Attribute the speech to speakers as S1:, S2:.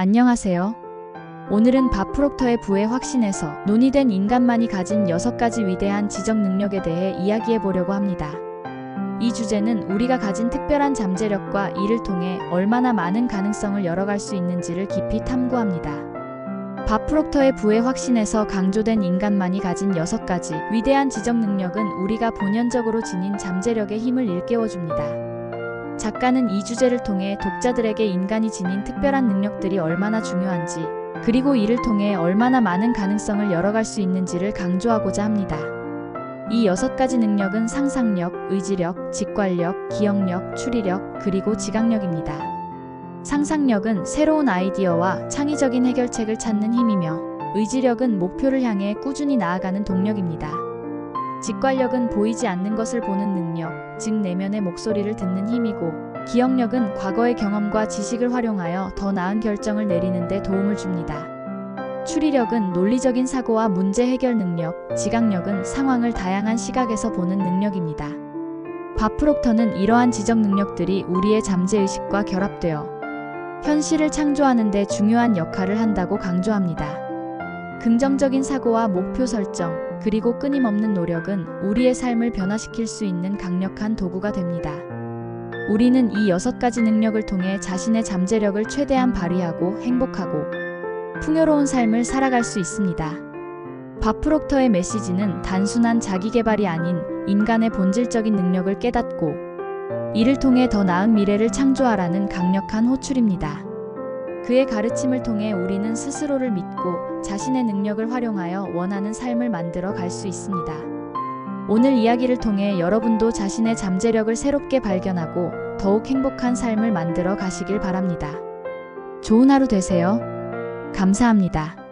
S1: 안녕하세요. 오늘은 밥 프록터의 부의 확신에서 논의된 인간만이 가진 6가지 위대한 지적 능력에 대해 이야기해 보려고 합니다. 이 주제는 우리가 가진 특별한 잠재력과 이를 통해 얼마나 많은 가능성을 열어갈 수 있는지를 깊이 탐구합니다. 밥 프록터의 부의 확신에서 강조된 인간만이 가진 6가지 위대한 지적 능력은 우리가 본연적으로 지닌 잠재력의 힘을 일깨워줍니다. 작가는 이 주제를 통해 독자들에게 인간이 지닌 특별한 능력들이 얼마나 중요한지, 그리고 이를 통해 얼마나 많은 가능성을 열어갈 수 있는지를 강조하고자 합니다. 이 여섯 가지 능력은 상상력, 의지력, 직관력, 기억력, 추리력, 그리고 지각력입니다. 상상력은 새로운 아이디어와 창의적인 해결책을 찾는 힘이며, 의지력은 목표를 향해 꾸준히 나아가는 동력입니다. 직관력은 보이지 않는 것을 보는 능력, 즉 내면의 목소리를 듣는 힘이고, 기억력은 과거의 경험과 지식을 활용하여 더 나은 결정을 내리는 데 도움을 줍니다. 추리력은 논리적인 사고와 문제 해결 능력, 지각력은 상황을 다양한 시각에서 보는 능력입니다. 바프록터는 이러한 지적 능력들이 우리의 잠재의식과 결합되어 현실을 창조하는 데 중요한 역할을 한다고 강조합니다. 긍정적인 사고와 목표 설정, 그리고 끊임없는 노력은 우리의 삶을 변화시킬 수 있는 강력한 도구가 됩니다. 우리는 이 여섯 가지 능력을 통해 자신의 잠재력을 최대한 발휘하고 행복하고 풍요로운 삶을 살아갈 수 있습니다. 바프록터의 메시지는 단순한 자기 개발이 아닌 인간의 본질적인 능력을 깨닫고 이를 통해 더 나은 미래를 창조하라는 강력한 호출입니다. 그의 가르침을 통해 우리는 스스로를 믿고 자신의 능력을 활용하여 원하는 삶을 만들어 갈 수 있습니다. 오늘 이야기를 통해 여러분도 자신의 잠재력을 새롭게 발견하고 더욱 행복한 삶을 만들어 가시길 바랍니다. 좋은 하루 되세요. 감사합니다.